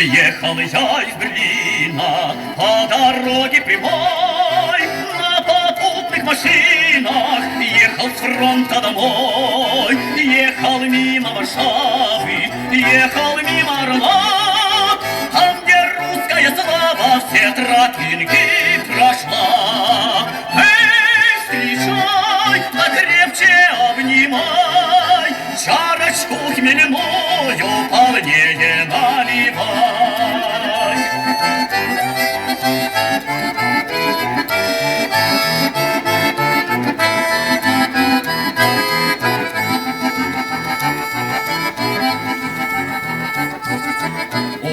Ехал я из Берлина по дороге прямой На попутных машинах Ехал с фронта домой Ехал мимо Варшавы Ехал мимо Орла Там, где русская слава Все тропинки прошла Эй, встречай, да крепче обнимай Чарочку хмельную полнее наливай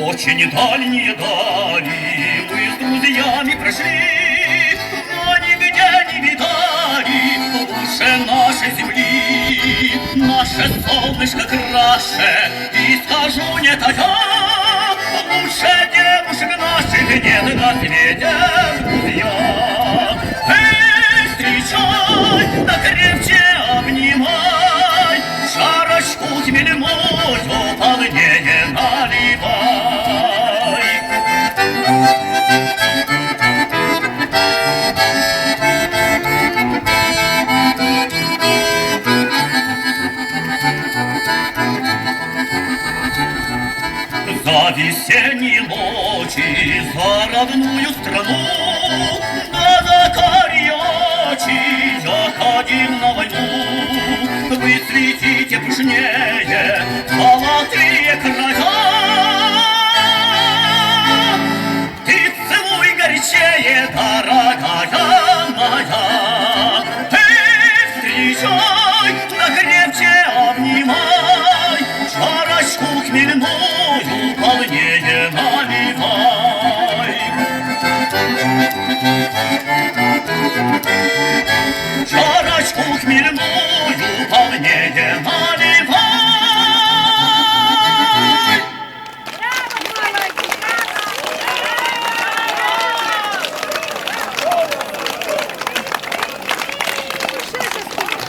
Очень дальние дали мы с друзьями прошли, но нигде не видали лучше нашей земли. Наше солнышко краше, и скажу не тая, лучше девушек наших нет на свете. Эй, встречай, да крепче обнимай, Шарочку хмельную весенние ночи, за родную страну, Да за кариачи я ходил на войну. Вы светите пышнее золотые края,